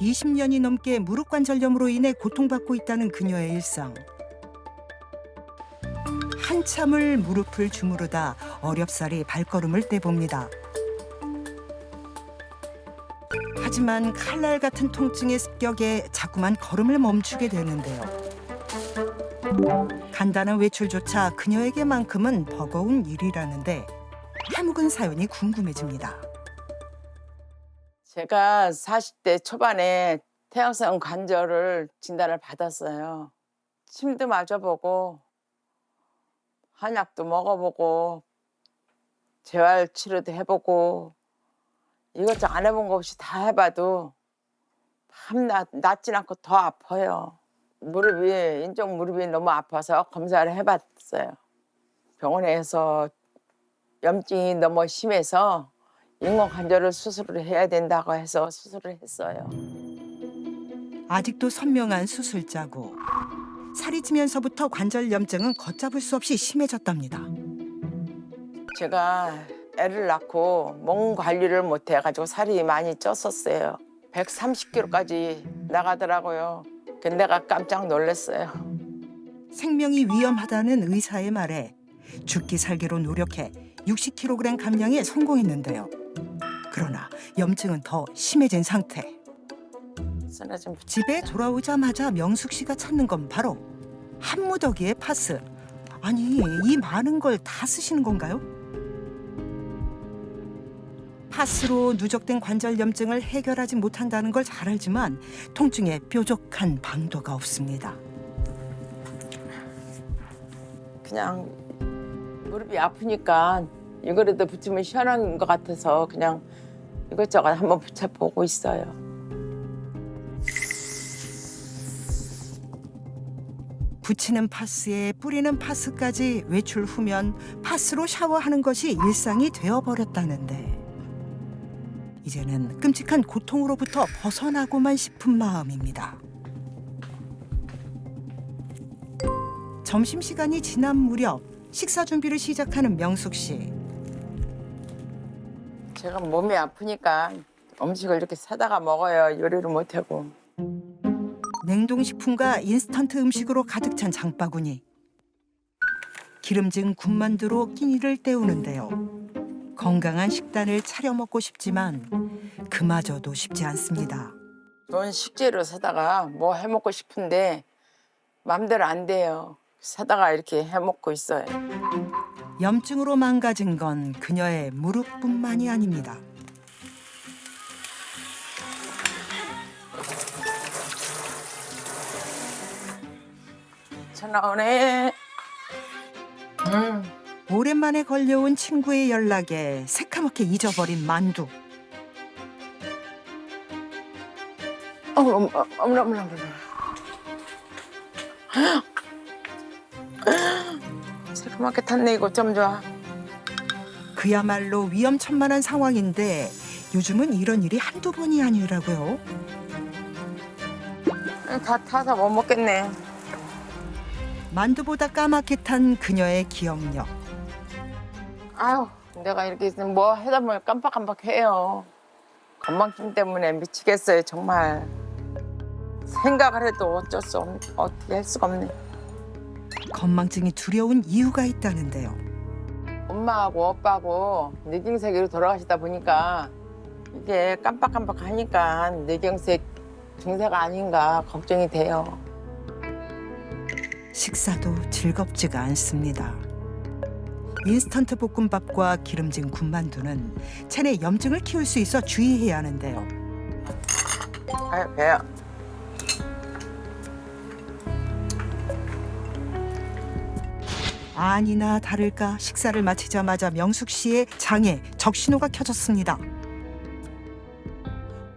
20년이 넘게 무릎 관절염으로 인해 고통받고 있다는 그녀의 일상. 한참을 무릎을 주무르다 어렵사리 발걸음을 떼봅니다. 하지만 칼날 같은 통증의 습격에 자꾸만 걸음을 멈추게 되는데요. 간단한 외출조차 그녀에게만큼은 버거운 일이라는데 해묵은 사연이 궁금해집니다. 제가 40대 초반에 태양성 관절을 진단을 받았어요. 침도 맞아보고 한약도 먹어보고 재활 치료도 해보고 이것저것 안 해본 거 없이 다 해봐도 밤낮 낫진 않고 더 아파요. 무릎이 인쪽 무릎이 너무 아파서 검사를 해봤어요. 병원에서 염증이 너무 심해서 인공 관절을 수술을 해야 된다고 해서 수술을 했어요. 아직도 선명한 수술 자국. 살이 찌면서부터 관절 염증은 걷잡을 수 없이 심해졌답니다. 제가 애를 낳고 몸 관리를 못 해가지고 살이 많이 쪘었어요. 130kg까지 나가더라고요. 그 내가 깜짝 놀랐어요. 생명이 위험하다는 의사의 말에 죽기 살기로 노력해 60kg 감량에 성공했는데요. 그러나 염증은 더 심해진 상태. 쓰러진 집에 돌아오자마자 명숙 씨가 찾는 건 바로 한 무더기의 파스. 아니 이 많은 걸 다 쓰시는 건가요? 파스로 누적된 관절 염증을 해결하지 못한다는 걸 잘 알지만 통증에 뾰족한 방도가 없습니다. 그냥 무릎이 아프니까 이거라도 붙이면 시원한 것 같아서 그냥 이것저것 한번 붙여보고 있어요. 붙이는 파스에 뿌리는 파스까지 외출 후면 파스로 샤워하는 것이 일상이 되어버렸다는데 이제는 끔찍한 고통으로부터 벗어나고만 싶은 마음입니다. 점심시간이 지난 무렵 식사 준비를 시작하는 명숙 씨. 제가 몸이 아프니까 음식을 이렇게 사다가 먹어요. 요리를 못하고. 냉동식품과 인스턴트 음식으로 가득 찬 장바구니. 기름진 군만두로 끼니를 때우는데요. 건강한 식단을 차려 먹고 싶지만 그마저도 쉽지 않습니다. 좋은 식재료 사다가 뭐 해먹고 싶은데 마음대로 안 돼요. 사다가 이렇게 해먹고 있어요. 염증으로 망가진 건 그녀의 무릎뿐만이 아닙니다. 전화 오네. 음, 오랜만에 걸려온 친구의 연락에 새카맣게 잊어버린 만두. 어머, 어머, 어머나, 어머나. 새 까맣게 탔네, 이거 좀 좋아. 그야말로 위험천만한 상황인데 요즘은 이런 일이 한두 번이 아니라고요. 다 타서 못 먹겠네. 만두보다 까맣게 탄 그녀의 기억력. 아유, 내가 이렇게 있으면 뭐 해다 보면 깜빡깜빡해요. 건망증 때문에 미치겠어요, 정말. 생각을 해도 어쩔 수 없, 어떻게 할 수가 없네. 건망증이 두려운 이유가 있다는데요. 엄마하고 오빠하고 뇌경색으로 돌아가시다 보니까 이게 깜빡깜빡하니까 뇌경색 증세가 아닌가 걱정이 돼요. 식사도 즐겁지가 않습니다. 인스턴트 볶음밥과 기름진 군만두는 체내 염증을 키울 수 있어 주의해야 하는데요. 아유, 배야. 아니나 다를까 식사를 마치자마자 명숙 씨의 장에 적신호가 켜졌습니다.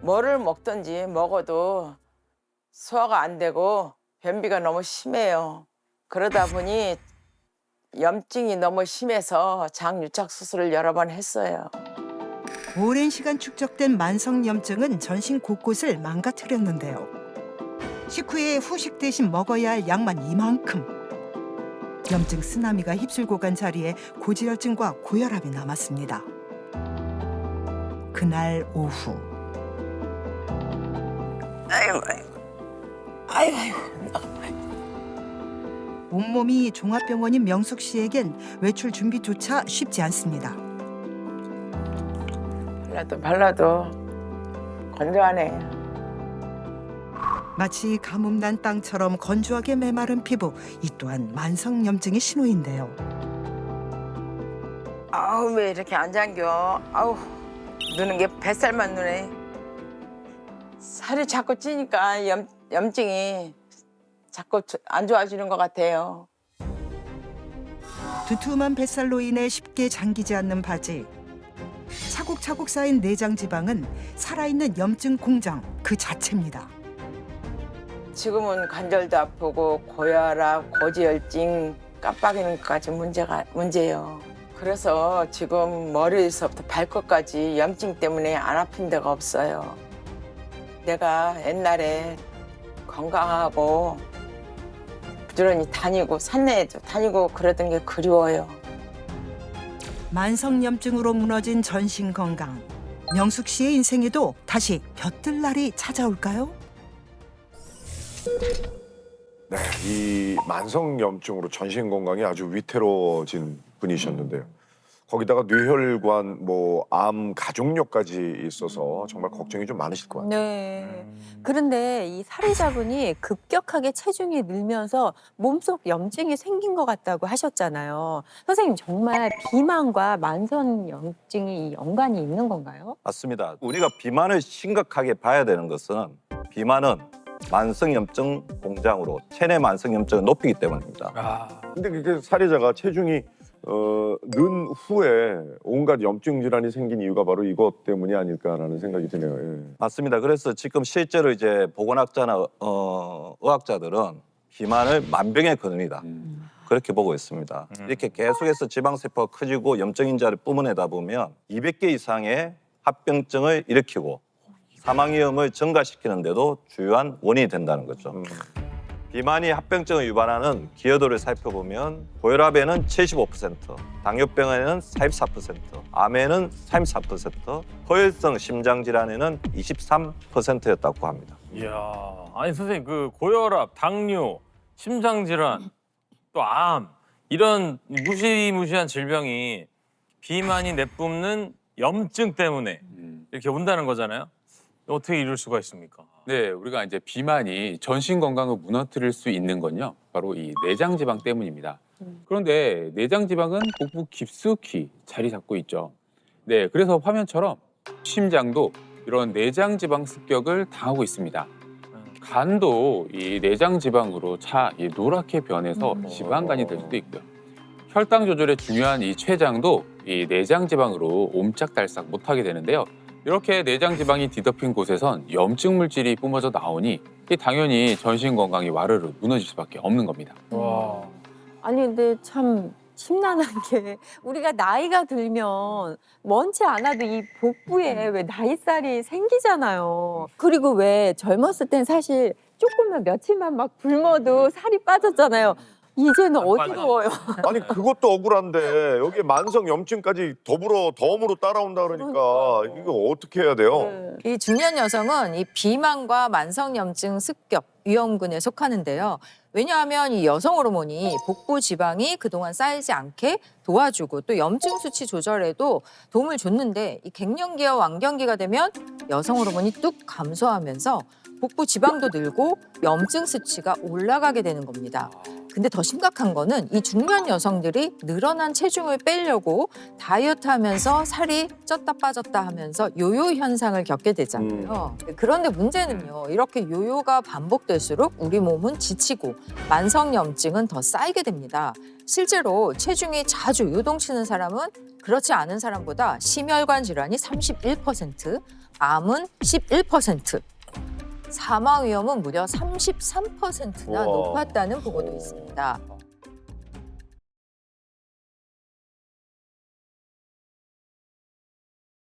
뭐를 먹든지 먹어도 소화가 안 되고 변비가 너무 심해요. 그러다 보니 염증이 너무 심해서 장 유착 수술을 여러 번 했어요. 오랜 시간 축적된 만성 염증은 전신 곳곳을 망가뜨렸는데요. 식후에 후식 대신 먹어야 할 양만 이만큼. 염증 쓰나미가 휩쓸고 간 자리에 고지혈증과 고혈압이 남았습니다. 그날 오후 아이고 아이고 아이고 온몸이 종합병원인 명숙 씨에겐 외출 준비조차 쉽지 않습니다. 발라도 발라도 건조하네. 마치 가뭄난 땅처럼 건조하게 메마른 피부, 이 또한 만성염증의 신호인데요. 아우 왜 이렇게 안 잠겨? 아우 누는 게 뱃살만 누네. 살이 자꾸 찌니까 염 염증이 자꾸 저- 안 좋아지는 것 같아요. 두툼한 뱃살로 인해 쉽게 잠기지 않는 바지. 차곡차곡 쌓인 내장 지방은 살아있는 염증 공장 그 자체입니다. 지금은 관절도 아프고 고혈압, 고지혈증, 깜빡이는 것까지 문제가 문제예요. 그래서 지금 머리에서부터 발끝까지 염증 때문에 안 아픈 데가 없어요. 내가 옛날에 건강하고 부지런히 다니고 산내에도 다니고 그러던 게 그리워요. 만성염증으로 무너진 전신 건강. 명숙 씨의 인생에도 다시 볕들 날이 찾아올까요? 네, 이 만성염증으로 전신 건강이 아주 위태로워진 분이셨는데요. 거기다가 뇌혈관, 뭐 암, 가족력까지 있어서 정말 걱정이 좀 많으실 것 같아요. 네. 그런데 이 살이자분이 급격하게 체중이 늘면서 몸속 염증이 생긴 것 같다고 하셨잖아요. 선생님 정말 비만과 만성 염증이 연관이 있는 건가요? 맞습니다. 우리가 비만을 심각하게 봐야 되는 것은 비만은 만성염증 공장으로 체내 만성염증을 높이기 때문입니다. 아, 근데 그게 사례자가 체중이 어, 는 후에 온갖 염증 질환이 생긴 이유가 바로 이것 때문이 아닐까라는 생각이 드네요. 예. 맞습니다. 그래서 지금 실제로 이제 보건학자나 어, 의학자들은 비만을 만병의 근원이다. 그렇게 보고 있습니다. 음. 이렇게 계속해서 지방세포가 커지고 염증 인자를 뿜어내다 보면 200개 이상의 합병증을 일으키고 사망 위험을 증가시키는데도 주요한 원인이 된다는 거죠. 음. 비만이 합병증을 유발하는 기여도를 살펴보면 고혈압에는 75%, 당뇨병에는 44%, 암에는 34%, 허혈성 심장 질환에는 23%였다고 합니다. 이야. 아니 선생님 그 고혈압, 당뇨, 심장 질환, 또 암 이런 무시무시한 질병이 비만이 내뿜는 염증 때문에 이렇게 온다는 거잖아요. 어떻게 이럴 수가 있습니까? 네, 우리가 이제 비만이 전신 건강을 무너뜨릴 수 있는 건요. 바로 이 내장 지방 때문입니다. 그런데 내장 지방은 복부 깊숙이 자리 잡고 있죠. 네, 그래서 화면처럼 심장도 이런 내장 지방 습격을 당하고 있습니다. 간도 이 내장 지방으로 차이 노랗게 변해서 음. 지방간이 될 수도 있고요. 혈당 조절에 중요한 이 췌장도 이 내장 지방으로 옴짝달싹 못하게 되는데요. 이렇게 내장 지방이 뒤덮인 곳에선 염증 물질이 뿜어져 나오니 이 당연히 전신 건강이 와르르 무너질 수밖에 없는 겁니다. 와. 아니 근데 참 심란한 게 우리가 나이가 들면 원치 않아도 이 복부에 왜 나이살이 생기잖아요. 그리고 왜 젊었을 땐 사실 조금만 며칠만 막 굶어도 살이 빠졌잖아요. 이제는. 어지러워요. 아니 그것도 억울한데 여기에 만성 염증까지 더불어 덤으로 따라온다 그러니까 이거 어떻게 해야 돼요? 네. 이 중년 여성은 이 비만과 만성염증 습격 위험군에 속하는데요. 왜냐하면 이 여성 호르몬이 복부 지방이 그동안 쌓이지 않게 도와주고 또 염증 수치 조절에도 도움을 줬는데 이 갱년기와 완경기가 되면 여성 호르몬이 뚝 감소하면서 복부 지방도 늘고 염증 수치가 올라가게 되는 겁니다. 근데 더 심각한 거는 이 중년 여성들이 늘어난 체중을 빼려고 다이어트 하면서 살이 쪘다 빠졌다 하면서 요요 현상을 겪게 되잖아요. 그런데 문제는요. 이렇게 요요가 반복될수록 우리 몸은 지치고 만성 염증은 더 쌓이게 됩니다. 실제로 체중이 자주 요동치는 사람은 그렇지 않은 사람보다 심혈관 질환이 31%, 암은 11%, 사망 위험은 무려 33%나 우와. 높았다는 보고도 있습니다.